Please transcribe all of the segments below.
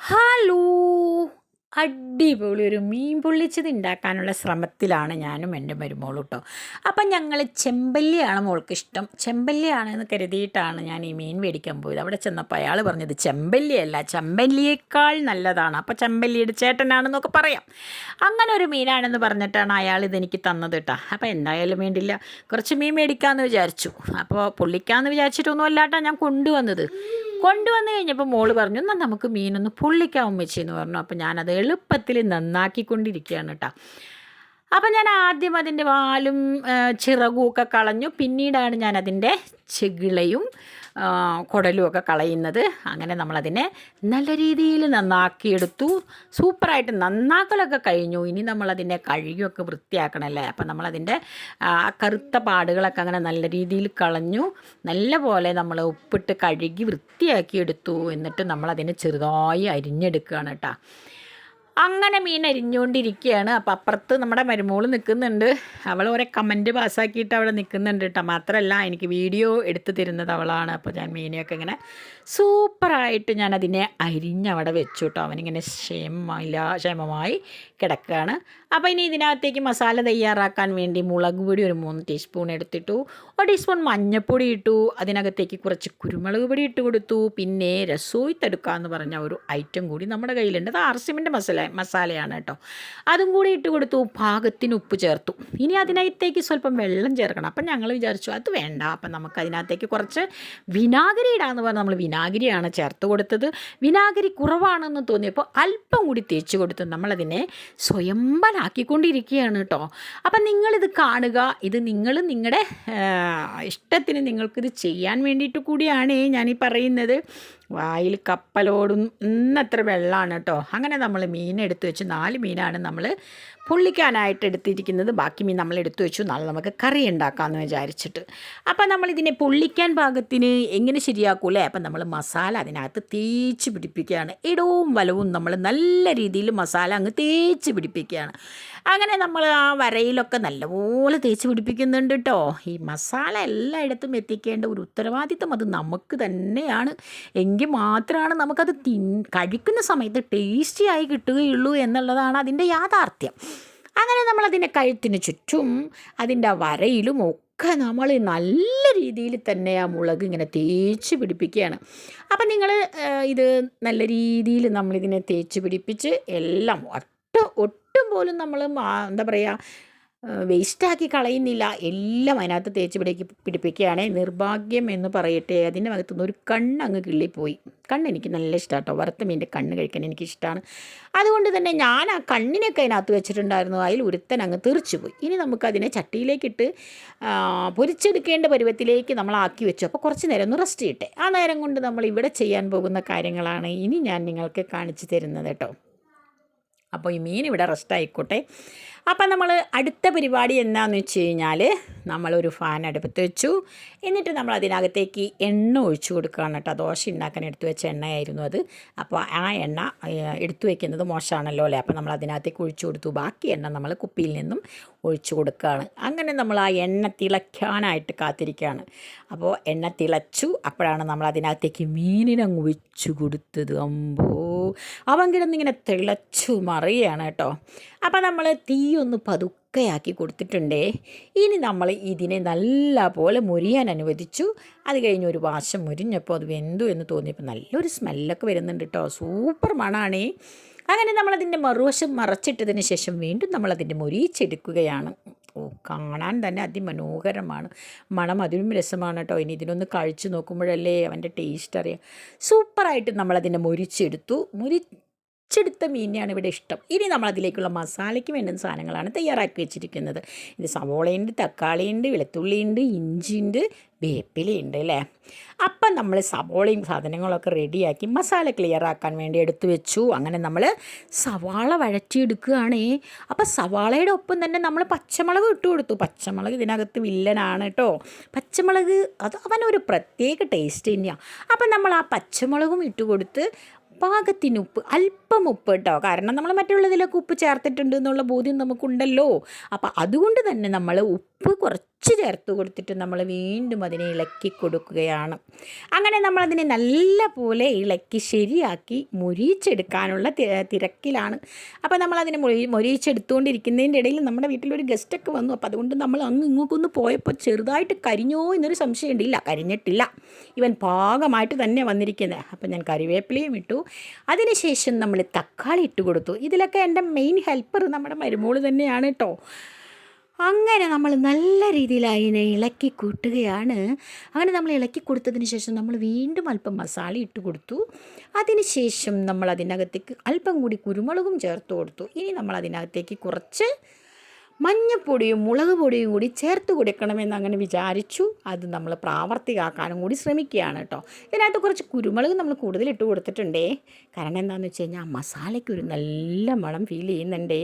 Hello. അടിപൊളി ഒരു മീൻ പൊള്ളിച്ചത് ഉണ്ടാക്കാനുള്ള ശ്രമത്തിലാണ് ഞാനും എന്റെ മരുമോളും കേട്ടോ അപ്പം ഞങ്ങൾ ചെമ്പല്ലിയാണ് മോൾക്ക് ഇഷ്ടം ചെമ്പല്ലിയാണെന്ന് കരുതിയിട്ടാണ് ഞാൻ ഈ മീൻ മേടിക്കാൻ പോയത്. അവിടെ ചെന്നപ്പോൾ അയാൾ പറഞ്ഞത് ചെമ്പല്ലിയല്ല ചെമ്പല്ലിയേക്കാൾ നല്ലതാണ്. അപ്പോൾ ചെമ്പല്ലിയുടെ ചേട്ടനാണെന്നൊക്കെ പറയാം. അങ്ങനെ ഒരു മീനാണെന്ന് പറഞ്ഞിട്ടാണ് അയാൾ ഇതെനിക്ക് തന്നത് കേട്ടോ അപ്പോൾ എന്തായാലും വേണ്ടില്ല. കുറച്ച് മീൻ മേടിക്കാമെന്ന് വിചാരിച്ചു. അപ്പോൾ പൊള്ളിക്കാമെന്ന് വിചാരിച്ചിട്ടൊന്നും ഞാൻ കൊണ്ടുവന്നത്. കൊണ്ടുവന്ന് കഴിഞ്ഞപ്പോൾ മോൾ പറഞ്ഞു എന്നാൽ നമുക്ക് മീനൊന്ന് പൊള്ളിക്കാവും വെച്ചി എന്ന് പറഞ്ഞു. അപ്പോൾ ഞാനത് എളുപ്പത്തിൽ നന്നാക്കിക്കൊണ്ടിരിക്കുകയാണ് കേട്ടോ അപ്പം ഞാൻ ആദ്യം അതിന്റെ വാലും ആ, ചിറകും ഒക്കെ കളഞ്ഞു. പിന്നീടാണ് ഞാൻ അതിന്റെ ചെകിളയും ആ, കുടലും ഒക്കെ കളയുന്നത്. അങ്ങനെ നമ്മളതിനെ നല്ല രീതിയിൽ നന്നാക്കിയെടുത്തു. സൂപ്പറായിട്ട് നന്നാക്കലൊക്കെ കഴിഞ്ഞു. ഇനി നമ്മളതിനെ കഴുകിയൊക്കെ വൃത്തിയാക്കണമല്ലേ അപ്പം നമ്മളതിന്റെ കറുത്ത പാടുകളൊക്കെ അങ്ങനെ നല്ല രീതിയിൽ കളഞ്ഞു. നല്ല പോലെ നമ്മൾ ഉപ്പിട്ട് കഴുകി വൃത്തിയാക്കി എടുത്തു എന്നിട്ട് നമ്മളതിനെ ചെറുതായി അരിഞ്ഞെടുക്കുകയാണ് കേട്ടോ. അങ്ങനെ മീൻ അരിഞ്ഞുകൊണ്ടിരിക്കുകയാണ് അപ്പം അപ്പുറത്ത് നമ്മുടെ മരുമോൾ നിൽക്കുന്നുണ്ട്. അവൾ ഓരോ കമന്റ് പാസ്സാക്കിയിട്ട് അവൾ നിൽക്കുന്നുണ്ട് കേട്ടോ. മാത്രമല്ല എനിക്ക് വീഡിയോ എടുത്തു തരുന്നത് അവളാണ്. അപ്പോൾ ഞാൻ മീനെയൊക്കെ ഇങ്ങനെ സൂപ്പറായിട്ട് ഞാൻ അതിനെ അരിഞ്ഞ് അവിടെ വെച്ചു കേട്ടോ. അവനിങ്ങനെ ക്ഷേമമില്ല ക്ഷേമമായി കിടക്കുകയാണ്. അപ്പോൾ ഇനി ഇതിനകത്തേക്ക് മസാല തയ്യാറാക്കാൻ വേണ്ടി മുളക് പൊടി ഒരു മൂന്ന് ടീസ്പൂൺ എടുത്തിട്ടു. ഒരു ടീസ്പൂൺ മഞ്ഞൾപ്പൊടി ഇട്ടു. അതിനകത്തേക്ക് കുറച്ച് കുരുമുളക് പൊടി ഇട്ട് കൊടുത്തു. പിന്നെ രസോയി തടുക്ക എന്ന് പറഞ്ഞ ഒരു ഐറ്റം കൂടി നമ്മുടെ കയ്യിലുണ്ട്. അത് ആർസിമിന്റെ മസാല മസാലയാണ് കേട്ടോ. അതും കൂടി ഇട്ട് കൊടുത്തു. പാകത്തിന് ഉപ്പ് ചേർത്തു. ഇനി അതിനകത്തേക്ക് സ്വല്പം വെള്ളം ചേർക്കണം. അപ്പം ഞങ്ങൾ വിചാരിച്ചു അത് വേണ്ട. അപ്പം നമുക്ക് അതിനകത്തേക്ക് കുറച്ച് വിനാഗിരി ഇടാന്ന് പറഞ്ഞാൽ നമ്മൾ വിനാഗിരിയാണ് ചേർത്ത് കൊടുത്തത്. വിനാഗിരി കുറവാണെന്ന് തോന്നിയപ്പോൾ അല്പം കൂടി തേച്ച് കൊടുത്തു. നമ്മളതിനെ സ്വയംബനാക്കിക്കൊണ്ടിരിക്കുകയാണ് കേട്ടോ അപ്പം നിങ്ങളിത് കാണുക ഇത് നിങ്ങൾ നിങ്ങളുടെ ഇഷ്ടത്തിന് നിങ്ങൾക്കിത് ചെയ്യാൻ വേണ്ടിയിട്ട് കൂടിയാണ് ഞാനീ പറയുന്നത്. വായിൽ കപ്പലോടും ഇന്നത്ര വെള്ളമാണ് കേട്ടോ. അങ്ങനെ നമ്മൾ മീൻ എടുത്തു വെച്ച്. നാല് മീനാണ് നമ്മൾ പുള്ളിക്കാനായിട്ട് എടുത്തിരിക്കുന്നത്. ബാക്കി മീൻ നമ്മൾ എടുത്തു വെച്ചു. നാളെ നമുക്ക് കറി ഉണ്ടാക്കാമെന്ന് വിചാരിച്ചിട്ട്. അപ്പം നമ്മളിതിനെ പുള്ളിക്കാൻ പാകത്തിന് എങ്ങനെ ശരിയാക്കൂലേ? അപ്പം നമ്മൾ മസാല അതിനകത്ത് തേച്ച് പിടിപ്പിക്കുകയാണ്. ഇടവും വലവും നമ്മൾ നല്ല രീതിയിൽ മസാല അങ്ങ് തേച്ച് പിടിപ്പിക്കുകയാണ്. അങ്ങനെ നമ്മൾ ആ വരയിലൊക്കെ നല്ലപോലെ തേച്ച് പിടിപ്പിക്കുന്നുണ്ട് കേട്ടോ. ഈ മസാല എല്ലായിടത്തും എത്തിക്കേണ്ട ഒരു ഉത്തരവാദിത്തം അത് നമുക്ക് തന്നെയാണ്. എങ്കിൽ മാത്രമാണ് നമുക്കത് തിൻ കഴിക്കുന്ന സമയത്ത് ടേസ്റ്റി ആയി കിട്ടുകയുള്ളൂ എന്നുള്ളതാണ് അതിന്റെ യാഥാർത്ഥ്യം. അങ്ങനെ നമ്മൾ നമ്മളതിന്റെ കഴുത്തിന് ചുറ്റും അതിന്റെ വരയിലും ഒക്കെ നമ്മൾ നല്ല രീതിയിൽ തന്നെ ആ മുളക് ഇങ്ങനെ തേച്ച് പിടിപ്പിക്കുകയാണ്. അപ്പം നിങ്ങൾ ഇത് നല്ല രീതിയിൽ നമ്മളിതിനെ തേച്ച് പിടിപ്പിച്ച് എല്ലാം ഒട്ട് ഒട്ടും പോലും നമ്മൾ എന്താ പറയുക വേസ്റ്റാക്കി കളയുന്നില്ല. എല്ലാം അതിനകത്ത് തേച്ച് പിടിക്ക് പിടിപ്പിക്കുകയാണ്. നിർഭാഗ്യം എന്ന് പറയട്ടെ അതിന്റെ അകത്തുനിന്ന് ഒരു കണ്ണ് അങ്ങ് കിള്ളിപ്പോയി. കണ്ണ് എനിക്ക് നല്ല ഇഷ്ടമാണ് കേട്ടോ വറുത്ത മീന്റെ കണ്ണ് കഴിക്കാൻ എനിക്കിഷ്ടമാണ് അതുകൊണ്ട് തന്നെ ഞാൻ ആ കണ്ണിനൊക്കെ അതിനകത്ത് വെച്ചിട്ടുണ്ടായിരുന്നു. അതിൽ ഉരുത്തൻ അങ്ങ് തെറിച്ചു പോയി ഇനി നമുക്കതിനെ ചട്ടിയിലേക്കിട്ട് പൊരിച്ചെടുക്കേണ്ട പരുവത്തിലേക്ക് നമ്മൾ ആക്കി വെച്ചു. അപ്പോൾ കുറച്ച് നേരം ഒന്ന് റെസ്റ്റ് ചെയ്യട്ടെ. ആ നേരം കൊണ്ട് നമ്മൾ ഇവിടെ ചെയ്യാൻ പോകുന്ന കാര്യങ്ങളാണ് ഇനി ഞാൻ നിങ്ങൾക്ക് കാണിച്ചു തരുന്നത് കേട്ടോ. അപ്പോൾ ഈ മീൻ ഇവിടെ റെസ്റ്റ് ആയിക്കോട്ടെ. അപ്പം നമ്മൾ അടുത്ത പരിപാടി എന്താണെന്ന് വെച്ച് കഴിഞ്ഞാൽ നമ്മളൊരു ഫാൻ അടുപ്പത്ത് വെച്ചു. എന്നിട്ട് നമ്മൾ അതിനകത്തേക്ക് എണ്ണ ഒഴിച്ചു കൊടുക്കുകയാണ് കേട്ടോ. ദോശ ഉണ്ടാക്കാൻ എടുത്തു വെച്ച എണ്ണയായിരുന്നു അത്. അപ്പോൾ ആ എണ്ണ എടുത്തു വെക്കുന്നത് മോശമാണല്ലോ അല്ലേ? അപ്പോൾ നമ്മൾ അതിനകത്തേക്ക് ഒഴിച്ചു കൊടുത്തു. ബാക്കി എണ്ണ നമ്മൾ കുപ്പിയിൽ നിന്നും ഒഴിച്ചു കൊടുക്കുകയാണ്. അങ്ങനെ നമ്മൾ ആ എണ്ണ തിളയ്ക്കാനായിട്ട് കാത്തിരിക്കുകയാണ്. അപ്പോൾ എണ്ണ തിളച്ചു. അപ്പോഴാണ് നമ്മൾ അതിനകത്തേക്ക് മീനിനങ്ങ് ഒഴിച്ചു കൊടുത്തത്. അമ്പോ. അവൻ കിടന്നിങ്ങനെ തിളച്ചു മറിയാണ് കേട്ടോ. അപ്പം നമ്മൾ തീയൊന്ന് ഒന്ന് കൊടുത്തിട്ടുണ്ടേ. ഇനി നമ്മൾ ഇതിനെ നല്ല പോലെ മുരിയാൻ അനുവദിച്ചു. അത് കഴിഞ്ഞ് ഒരു വാശം മുരിഞ്ഞപ്പോൾ അത് വെന്തു എന്ന് തോന്നിയപ്പോൾ നല്ലൊരു സ്മെല്ലൊക്കെ വരുന്നുണ്ട് കേട്ടോ. സൂപ്പർ മണാണേ. അങ്ങനെ നമ്മളതിന്റെ മറുവശം മറച്ചിട്ടതിന് ശേഷം വീണ്ടും നമ്മളതിന്റെ മുരിച്ചെടുക്കുകയാണ് കാണാൻ തന്നെ അതിമനോഹരമാണ്. മണം അതിലും രസമാണ് കേട്ടോ. ഇനി ഇതിനൊന്ന് കഴിച്ചു നോക്കുമ്പോഴല്ലേ അവന്റെ ടേസ്റ്റ് അറിയാം. സൂപ്പറായിട്ട് നമ്മളതിനെ മുരിച്ചെടുത്തു. മുരിച്ചെടുത്ത മീനിനെയാണ് ഇവിടെ ഇഷ്ടം. ഇനി നമ്മൾ അതിലേക്കുള്ള മസാലയ്ക്ക് വേണ്ടുന്ന സാധനങ്ങളാണ് തയ്യാറാക്കി വെച്ചിരിക്കുന്നത്. ഇത് സവോളയുണ്ട് തക്കാളിയുണ്ട് വെളുത്തുള്ളിയുണ്ട് ഇഞ്ചിയുണ്ട് വേപ്പിലയുണ്ട് അല്ലേ? അപ്പം നമ്മൾ സവോളയും സാധനങ്ങളൊക്കെ റെഡിയാക്കി മസാല ക്ലിയർ ആക്കാൻ വേണ്ടി എടുത്തു വെച്ചു. അങ്ങനെ നമ്മൾ സവാള വഴറ്റിയെടുക്കുകയാണേ. അപ്പം സവാളയുടെ ഒപ്പം തന്നെ നമ്മൾ പച്ചമുളക് ഇട്ട് കൊടുത്തു. പച്ചമുളക് ഇതിനകത്ത് വില്ലനാണ് കേട്ടോ. പച്ചമുളക് അത് അവനൊരു പ്രത്യേക ടേസ്റ്റ് തന്നെയാണ് അപ്പം നമ്മൾ ആ പച്ചമുളകും ഇട്ട് കൊടുത്ത് പാകത്തിന് ഉപ്പ് അല്പം ഉപ്പ് കേട്ടോ കാരണം നമ്മൾ മറ്റുള്ളതിലൊക്കെ ഉപ്പ് ചേർത്തിട്ടുണ്ട് എന്നുള്ള ബോധ്യം നമുക്കുണ്ടല്ലോ. അപ്പോൾ അതുകൊണ്ട് തന്നെ നമ്മൾ ഉപ്പ് ഉപ്പ് കുറച്ച് ചേർത്ത് കൊടുത്തിട്ട് നമ്മൾ വീണ്ടും അതിനെ ഇളക്കി കൊടുക്കുകയാണ്. അങ്ങനെ നമ്മളതിനെ നല്ല പോലെ ഇളക്കി ശരിയാക്കി മുരിച്ചെടുക്കാനുള്ള തിരക്കിലാണ്. അപ്പോൾ നമ്മളതിനെ മുരി മുരിച്ചെടുത്തുകൊണ്ടിരിക്കുന്നതിന്റെ ഇടയിൽ നമ്മുടെ വീട്ടിലൊരു ഗസ്റ്റൊക്കെ വന്നു. അപ്പോൾ അതുകൊണ്ട് നമ്മൾ അങ്ങ് ഇങ്ങോട്ടൊന്ന് പോയപ്പോൾ ചെറുതായിട്ട് കരിഞ്ഞോ എന്നൊരു സംശയമുണ്ട് ഇല്ല കരിഞ്ഞിട്ടില്ല. ഇവൻ പാകമായിട്ട് തന്നെ വന്നിരിക്കുന്നത് അപ്പോൾ ഞാൻ കറിവേപ്പിലയും ഇട്ടു. അതിനുശേഷം നമ്മൾ തക്കാളി ഇട്ട് കൊടുത്തു. ഇതിലൊക്കെ എന്റെ മെയിൻ ഹെൽപ്പർ നമ്മുടെ മരുമോൾ തന്നെയാണ് കേട്ടോ അങ്ങനെ നമ്മൾ നല്ല രീതിയിൽ അതിനെ ഇളക്കി കൂട്ടുകയാണ്. അങ്ങനെ നമ്മൾ ഇളക്കി കൊടുത്തതിന് ശേഷം നമ്മൾ വീണ്ടും അല്പം മസാല ഇട്ട് കൊടുത്തു. അതിന് ശേഷം നമ്മൾ അതിനകത്തേക്ക് അല്പം കൂടി കുരുമുളകും ചേർത്ത് കൊടുത്തു. ഇനി നമ്മൾ അതിനകത്തേക്ക് കുറച്ച് മഞ്ഞപ്പൊടിയും മുളക് പൊടിയും കൂടി ചേർത്ത് കൊടുക്കണമെന്ന് അങ്ങനെ വിചാരിച്ചു. അത് നമ്മൾ പ്രാവർത്തികമാക്കാനും കൂടി ശ്രമിക്കുകയാണ് കേട്ടോ. ഇതിനകത്ത് കുറച്ച് കുരുമുളക് നമ്മൾ കൂടുതൽ ഇട്ട് കൊടുത്തിട്ടുണ്ടേ. കാരണം എന്താണെന്ന് വെച്ച് കഴിഞ്ഞാൽ മസാലയ്ക്ക് ഒരു നല്ല മണം ഫീൽ ചെയ്യുന്നുണ്ടേ.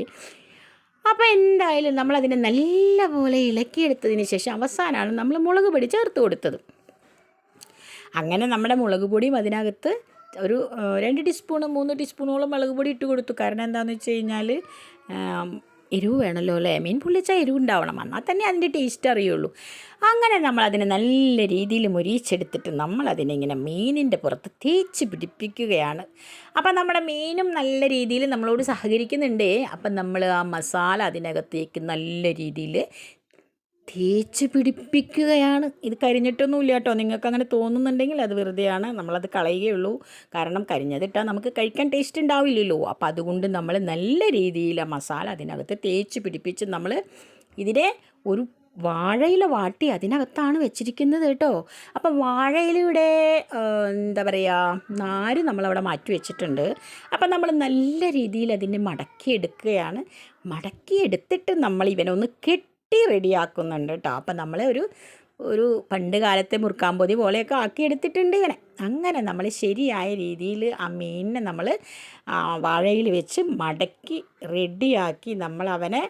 അപ്പോൾ എന്തായാലും നമ്മൾ നമ്മളതിനെ നല്ലപോലെ ഇളക്കിയെടുത്തതിന് ശേഷം അവസാനമാണ് നമ്മൾ മുളക് പൊടി ചേർത്ത് കൊടുത്തത്. അങ്ങനെ നമ്മുടെ മുളക് പൊടിയും അതിനകത്ത് ഒരു രണ്ട് ടീസ്പൂണ് മൂന്ന് ടീസ്പൂണോളം മുളക് പൊടി ഇട്ട് കൊടുത്തു. കാരണം എന്താണെന്ന് വെച്ച് കഴിഞ്ഞാൽ എരിവ് വേണമല്ലോ അല്ലേ? മീൻ പൊള്ളിച്ച എരിവ് ഉണ്ടാവണം എന്നാൽ തന്നെ അതിന്റെ ടേസ്റ്റ് അറിയുള്ളൂ. അങ്ങനെ നമ്മൾ അതിനെ നല്ല രീതിയിൽ മുരിച്ചെടുത്തിട്ട് നമ്മൾ അതിനെ ഇങ്ങനെ മീനിന്റെ പുറത്ത് തേച്ച് പിടിപ്പിക്കുകയാണ്. അപ്പം നമ്മുടെ മീനും നല്ല രീതിയിൽ നമ്മളോട് സഹകരിക്കുന്നുണ്ട്. അപ്പം നമ്മൾ ആ മസാല അതിനകത്തേക്ക് നല്ല രീതിയിൽ തേച്ച് പിടിപ്പിക്കുകയാണ്. ഇത് കരിഞ്ഞിട്ടൊന്നുമില്ല കേട്ടോ നിങ്ങൾക്ക് അങ്ങനെ തോന്നുന്നുണ്ടെങ്കിൽ അത് വെറുതെയാണ്. നമ്മളത് കളയുകയുള്ളൂ. കാരണം കരിഞ്ഞതിട്ടാൽ നമുക്ക് കഴിക്കാൻ ടേസ്റ്റ് ഉണ്ടാവില്ലല്ലോ. അപ്പോൾ അതുകൊണ്ട് നമ്മൾ നല്ല രീതിയിൽ മസാല അതിനകത്ത് തേച്ച് പിടിപ്പിച്ച് നമ്മൾ ഇതിനെ ഒരു വാഴയില വാട്ടി അതിനകത്താണ് വെച്ചിരിക്കുന്നത് കേട്ടോ. അപ്പം വാഴയിലയുടെ എന്താ പറയുക നാര് നമ്മളവിടെ മാറ്റി വെച്ചിട്ടുണ്ട്. അപ്പം നമ്മൾ നല്ല രീതിയിൽ അതിനെ മടക്കിയെടുക്കുകയാണ്. മടക്കിയെടുത്തിട്ട് നമ്മൾ ഇവനൊന്ന് കെട്ടി റെഡിയാക്കുന്നുണ്ട് കേട്ടോ. അപ്പം നമ്മളെ ഒരു ഒരു പണ്ട് കാലത്തെ മുറുക്കാമ്പൊതി പോലെയൊക്കെ ആക്കിയെടുത്തിട്ടുണ്ട് ഇങ്ങനെ. അങ്ങനെ നമ്മൾ ശരിയായ രീതിയിൽ ആ മീനിനെ നമ്മൾ വാഴയിൽ വെച്ച് മടക്കി റെഡിയാക്കി നമ്മൾ അവനെ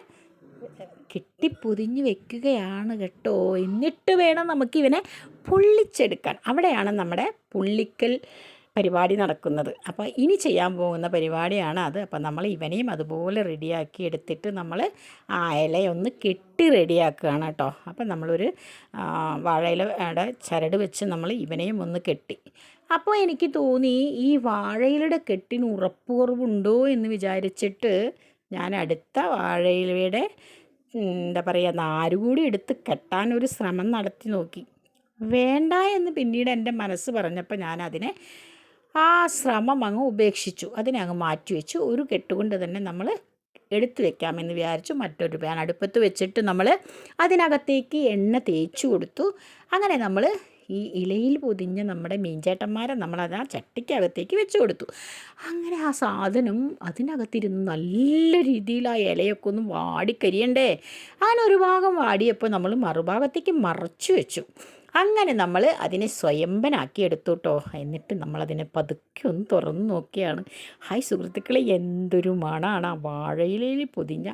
കെട്ടിപ്പൊതിഞ്ഞ് വെക്കുകയാണ് കേട്ടോ. എന്നിട്ട് വേണം നമുക്ക് ഇവനെ പൊള്ളിച്ചെടുക്കാൻ. അവിടെയാണ് നമ്മുടെ പൊള്ളിക്കൽ പരിപാടി നടക്കുന്നത്. അപ്പോൾ ഇനി ചെയ്യാൻ പോകുന്ന പരിപാടിയാണ് അത്. അപ്പോൾ നമ്മൾ ഇവനെയും അതുപോലെ റെഡിയാക്കി എടുത്തിട്ട് നമ്മൾ ആ ഇലയൊന്ന് കെട്ടി റെഡിയാക്കുകയാണ് കേട്ടോ. അപ്പോൾ നമ്മളൊരു വാഴയില വാഴയിലയുടെ ചരട് വെച്ച് നമ്മൾ ഇവനെയും ഒന്ന് കെട്ടി. അപ്പോൾ എനിക്ക് തോന്നി ഈ വാഴയിലയുടെ കെട്ടിന് ഉറപ്പുറവുണ്ടോ എന്ന് വിചാരിച്ചിട്ട് ഞാൻ അടുത്ത വാഴയിലയുടെ എന്താ പറയുക നാരുകൂടി എടുത്ത് കെട്ടാൻ ഒരു ശ്രമം നടത്തി നോക്കി. വേണ്ട എന്ന് പിന്നീട് എന്റെ മനസ്സ് പറഞ്ഞപ്പോൾ ഞാൻ അതിനെ ആ ശ്രമം അങ്ങ് ഉപേക്ഷിച്ചു. അതിനെ അങ്ങ് മാറ്റിവെച്ചു. ഒരു കെട്ടുകൊണ്ട് തന്നെ നമ്മൾ എടുത്തു വെക്കാമെന്ന് വിചാരിച്ചു. മറ്റൊരു പാൻ അടുപ്പത്ത് വെച്ചിട്ട് നമ്മൾ അതിനകത്തേക്ക് എണ്ണ തേച്ചു കൊടുത്തു. അങ്ങനെ നമ്മൾ ഈ ഇലയിൽ പൊതിഞ്ഞ നമ്മുടെ മീൻചേട്ടന്മാരെ നമ്മളത് ആ ചട്ടിക്കകത്തേക്ക് വെച്ച് കൊടുത്തു. അങ്ങനെ ആ സാധനം അതിനകത്തിരുന്ന് നല്ല രീതിയിൽ ആ ഇലയൊക്കെ ഒന്ന് വാടിക്കരിയണ്ടേ? അങ്ങനെ ഒരു ഭാഗം വാടിയപ്പോൾ നമ്മൾ മറുഭാഗത്തേക്ക് മറച്ചു വെച്ചു. അങ്ങനെ നമ്മൾ അതിനെ സ്വയംഭനാക്കി എടുത്തു എന്നിട്ട് നമ്മളതിനെ പതുക്കെ ഒന്ന് തുറന്ന് നോക്കിയാണ്. ഹായ് സുഹൃത്തുക്കളെ എന്തൊരു മണമാണ് ആ വാഴയിലയിൽ പൊതിഞ്ഞ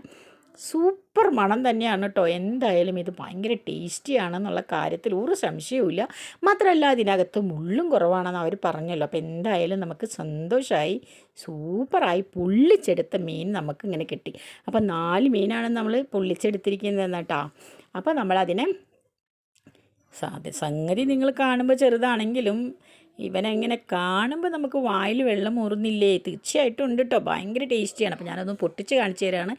സൂപ്പർ മണം തന്നെയാണ് കേട്ടോ എന്തായാലും ഇത് ഭയങ്കര ടേസ്റ്റിയാണെന്നുള്ള കാര്യത്തിൽ ഒരു സംശയവുമില്ല. മാത്രമല്ല അതിനകത്ത് മുള്ളും കുറവാണെന്ന് അവർ പറഞ്ഞല്ലോ. അപ്പോൾ എന്തായാലും നമുക്ക് സന്തോഷമായി സൂപ്പറായി പൊള്ളിച്ചെടുത്ത മീൻ നമുക്ക് ഇങ്ങനെ കിട്ടി. അപ്പോൾ നാല് മീനാണ് നമ്മൾ പൊള്ളിച്ചെടുത്തിരിക്കുന്നത് കേട്ടോ അപ്പോൾ നമ്മളതിനെ സാധ്യ സംഗതി നിങ്ങൾ കാണുമ്പോൾ ചെറുതാണെങ്കിലും ഇവനെങ്ങനെ കാണുമ്പോൾ നമുക്ക് വായിൽ വെള്ളം ഊറുന്നില്ലേ? തീർച്ചയായിട്ടും ഉണ്ട് കേട്ടോ ഭയങ്കര ടേസ്റ്റിയാണ്. അപ്പോൾ ഞാനൊന്ന് പൊട്ടിച്ച് കാണിച്ചു തരാണ്.